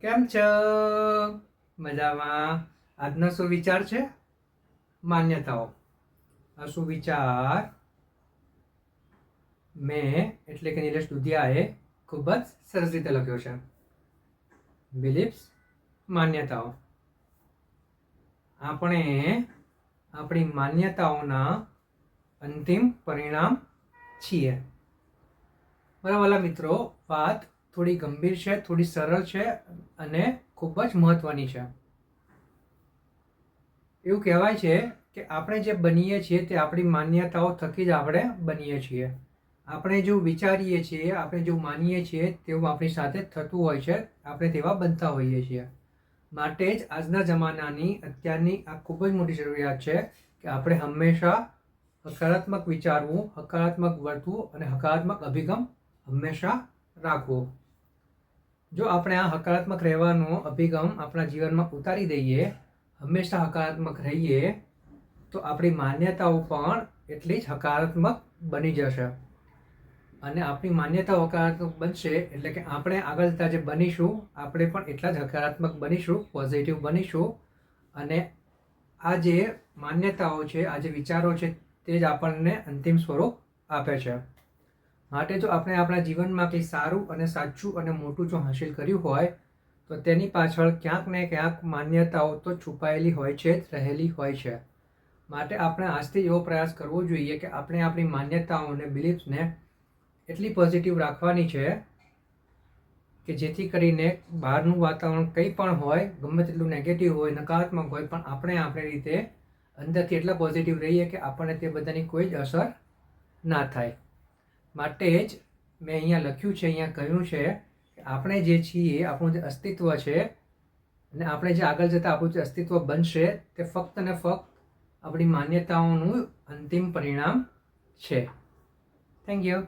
કેમ છો? મજામાં. આજનો શું વિચાર છે? માન્યતાઓ. આ સુવિચાર મેં, એટલે કે નિલેશ દુધિયાએ ખૂબ જ સરસ રીતે લખ્યો છે. બિલીફ્સ માન્યતાઓ. આપણે આપણી માન્યતાઓના અંતિમ પરિણામ છીએ. બરાબર મિત્રો, વાત થોડી ગંભીર છે, થોડી સરળ છે અને ખૂબ જ મહત્વની છે. એવું કહેવાય છે કે આપણે જે બનીએ છીએ તે આપણી માન્યતાઓ થકી જ આપણે બનીએ છીએ. આપણે જો વિચારીએ છીએ, આપણે જો માનીએ છીએ, તેવું આપણી સાથે થતું હોય છે, આપણે તેવા બનતા હોઈએ છીએ. માટે જ આજના જમાનાની અત્યારની આ ખૂબ જ મોટી જરૂરિયાત છે કે આપણે હંમેશા હકારાત્મક વિચારવું, હકારાત્મક વર્તવું અને હકારાત્મક અભિગમ હંમેશા રાખવો. જો આપણે આ હકારાત્મક રહેવાનો અભિગમ આપણા જીવનમાં ઉતારી દઈએ, હંમેશા હકારાત્મક રહીએ, તો આપણી માન્યતાઓ પણ એટલી જ હકારાત્મક બની જશે. અને આપણી માન્યતાઓ હકારાત્મક બનશે એટલે કે આપણે આગળ જતાં જે બનીશું, આપણે પણ એટલા જ હકારાત્મક બનીશું પોઝિટિવ બનીશું. અને આ જે માન્યતાઓ છે, આ જે વિચારો છે, તે જ આપણને અંતિમ સ્વરૂપ આપે છે. માટે જો આપણે આપણા જીવનમાં કંઈ સારું અને સાચું અને મોટું જો હાંસિલ કર્યું હોય, તો તેની પાછળ ક્યાંક ને ક્યાંક માન્યતાઓ તો છુપાયેલી હોય છે, જ રહેલી હોય છે. માટે આપણે આજથી એવો પ્રયાસ કરવો જોઈએ કે આપણે આપણી માન્યતાઓને બિલીફ્સને એટલી પોઝિટિવ રાખવાની છે કે જેથી કરીને બહારનું વાતાવરણ કંઈ પણ હોય, ગમે તેટલું નેગેટિવ હોય, નકારાત્મક હોય, પણ આપણે આપણી રીતે અંદરથી એટલા પોઝિટિવ રહીએ કે આપણને તે બધાની કોઈ જ અસર ના થાય. માટે જ મેં અહીંયા લખ્યું છે, અહીંયા કહ્યું છે કે આપણે જે છીએ, આપણું જે અસ્તિત્વ છે અને આપણે જે આગળ જતાં આપણું જે અસ્તિત્વ બનશે, તે ફક્ત ને ફક્ત આપણી માન્યતાઓનું અંતિમ પરિણામ છે. Thank you